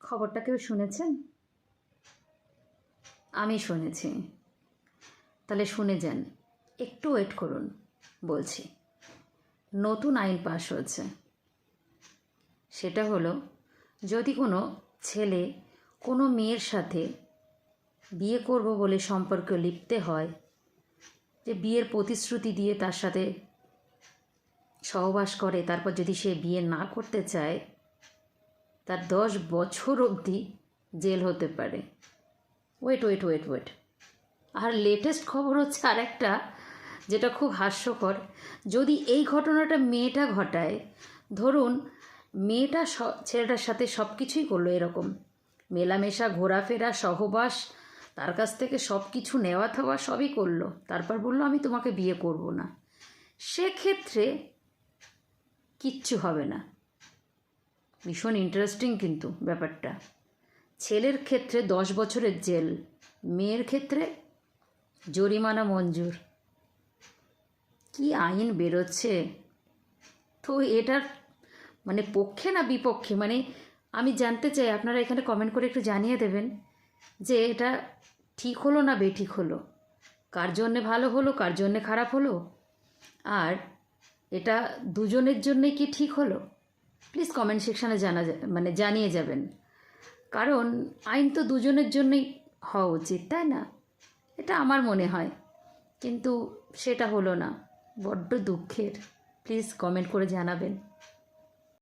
খবরটা কেউ শুনেছেন? আমি শুনেছি। তাহলে শুনে যান। একটু ওয়েট করুন, বলছি। নতুন আইন পাশ হয়েছে। সেটা হলো, যদি কোনো ছেলে কোনো মেয়ের সাথে বিয়ে করব বলে সম্পর্ক লিপ্তে হয়, যে বিয়ের প্রতিশ্রুতি দিয়ে তার সাথে সহবাস করে, তারপর যদি সে বিয়ে না করতে চায় তার দশ বছর অবধি জেল হতে পারে। ওয়েট ওয়েট ওয়েট ওয়েট আর লেটেস্ট খবর হচ্ছে আর একটা যেটা খুব হাস্যকর। যদি এই ঘটনাটা মেয়েটা ঘটায়, ধরুন মেয়েটা ছেলেটার সাথে সব কিছুই করল এরকম। মেলামেশা, ঘোরাফেরা, সহবাস, তার কাছ থেকে সব কিছু নেওয়া থাওয়া সবই করল। তারপর বলল, আমি তোমাকে বিয়ে করব না। সেক্ষেত্রে কিচ্ছু হবে না। ভীষণ ইন্টারেস্টিং কিন্তু ব্যাপারটা। ছেলের ক্ষেত্রে দশ বছরের জেল, মেয়ের ক্ষেত্রে জরিমানা মঞ্জুর। কি আইন বেরোচ্ছে? তো এটার মানে পক্ষে না বিপক্ষে? মানে আমি জানতে চাই, আপনারা এখানে কমেন্ট করে একটু জানিয়ে দেবেন যে এটা ঠিক হলো না বেঠিক হলো? কার জন্যে ভালো হলো, কার জন্যে খারাপ হলো? আর এটা দুজনের জন্যে কি ঠিক হলো? প্লিজ কমেন্ট সেকশানে জানা মানে জানিয়ে যাবেন। কারণ আইন তো দুজনের জন্যই হওয়া উচিত, তাই না? এটা আমার মনে হয়। কিন্তু সেটা হলো না, বড্ড দুঃখের। প্লিজ কমেন্ট করে জানাবেন।